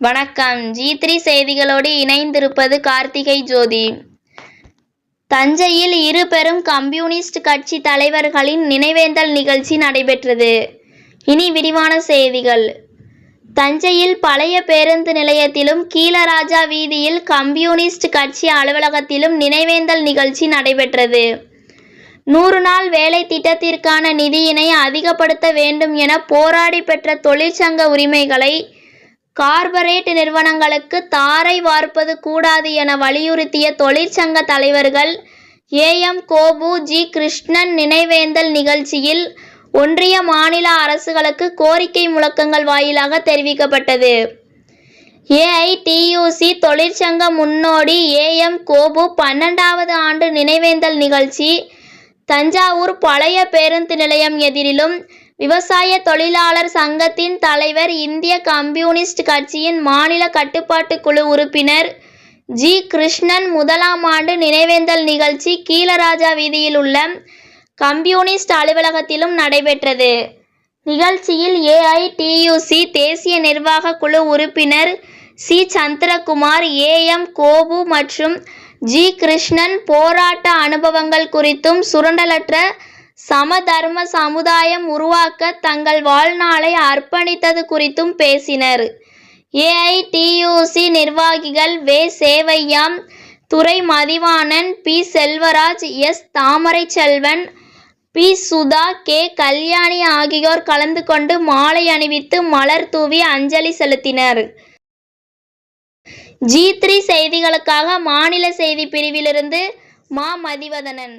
வணக்கம். G three செய்திகளோடு இணைந்திருப்பது கார்த்திகை ஜோதி. தஞ்சையில் இரு பெரும் கம்யூனிஸ்ட் கட்சி தலைவர்களின் நினைவேந்தல் நிகழ்ச்சி நடைபெற்றது. இனி விரிவான செய்திகள். தஞ்சையில் பழைய பேருந்து நிலையத்திலும் கீழராஜா வீதியில் கம்யூனிஸ்ட் கட்சி அலுவலகத்திலும் நினைவேந்தல் நிகழ்ச்சி நடைபெற்றது. நூறு நாள் வேலை திட்டத்திற்கான நிதியினை அதிகப்படுத்த வேண்டும் என போராடி பெற்ற தொழிற்சங்க உரிமைகளை கார்ப்பரேட் நிறுவனங்களுக்கு தாரை வார்ப்பது கூடாது என வலியுறுத்திய தொழிற்சங்க தலைவர்கள் ஏஎம் கோபு ஜி கிருஷ்ணன் நினைவேந்தல் நிகழ்ச்சியில் ஒன்றிய மாநில அரசுகளுக்கு கோரிக்கை முழக்கங்கள் வாயிலாக தெரிவிக்கப்பட்டது. ஏஐடியூசி தொழிற்சங்க முன்னோடி ஏஎம் கோபு பன்னெண்டாவது ஆண்டு நினைவேந்தல் நிகழ்ச்சி தஞ்சாவூர் பழைய பேருந்து நிலையம் எதிரிலும் விவசாய தொழிலாளர் சங்கத்தின் தலைவர் இந்திய கம்யூனிஸ்ட் கட்சியின் மாநில கட்டுப்பாட்டு குழு உறுப்பினர் ஜி. கிருஷ்ணன் முதலாம் ஆண்டு நினைவேந்தல் நிகழ்ச்சி கீழராஜா வீதியில் உள்ள கம்யூனிஸ்ட் அலுவலகத்திலும் நடைபெற்றது. நிகழ்ச்சியில் ஏஐடியூசி தேசிய நிர்வாக குழு உறுப்பினர் சி. சந்திரகுமார் ஏஎம் கோபு மற்றும் ஜி. கிருஷ்ணன் போராட்ட அனுபவங்கள் குறித்தும் சுரண்டலற்ற சமதர்ம சமுதாயம் உருவாக்க தங்கள் வாழ்நாளை அர்ப்பணித்தது குறித்தும் பேசினர். ஏஐடியூசி நிர்வாகிகள் வே. சேவையாம் துறை Mathivanan P. Selvaraj S. Thamarai Selvan P. Sudha K. Kalyani ஆகியோர் கலந்து கொண்டு மாலை அணிவித்து மலர் தூவி அஞ்சலி செலுத்தினர். ஜி. த்ரீ செய்திகளுக்காக மாநில செய்தி பிரிவிலிருந்து மா. மதிவதனன்.